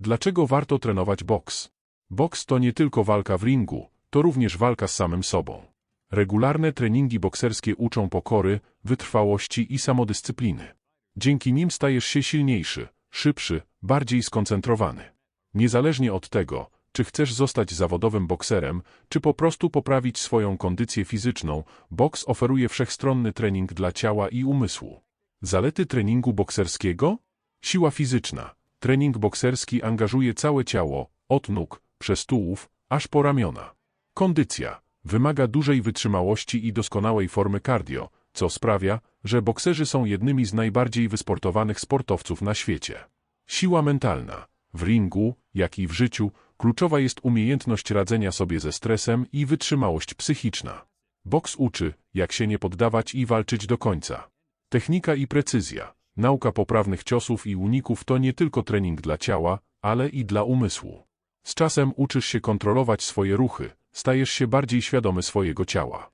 Dlaczego warto trenować boks? Boks to nie tylko walka w ringu, to również walka z samym sobą. Regularne treningi bokserskie uczą pokory, wytrwałości i samodyscypliny. Dzięki nim stajesz się silniejszy, szybszy, bardziej skoncentrowany. Niezależnie od tego, czy chcesz zostać zawodowym bokserem, czy po prostu poprawić swoją kondycję fizyczną, boks oferuje wszechstronny trening dla ciała i umysłu. Zalety treningu bokserskiego? Siła fizyczna. Trening bokserski angażuje całe ciało, od nóg, przez tułów, aż po ramiona. Kondycja. Wymaga dużej wytrzymałości i doskonałej formy cardio, co sprawia, że bokserzy są jednymi z najbardziej wysportowanych sportowców na świecie. Siła mentalna. W ringu, jak i w życiu, kluczowa jest umiejętność radzenia sobie ze stresem i wytrzymałość psychiczna. Boks uczy, jak się nie poddawać i walczyć do końca. Technika i precyzja. Nauka poprawnych ciosów i uników to nie tylko trening dla ciała, ale i dla umysłu. Z czasem uczysz się kontrolować swoje ruchy, stajesz się bardziej świadomy swojego ciała.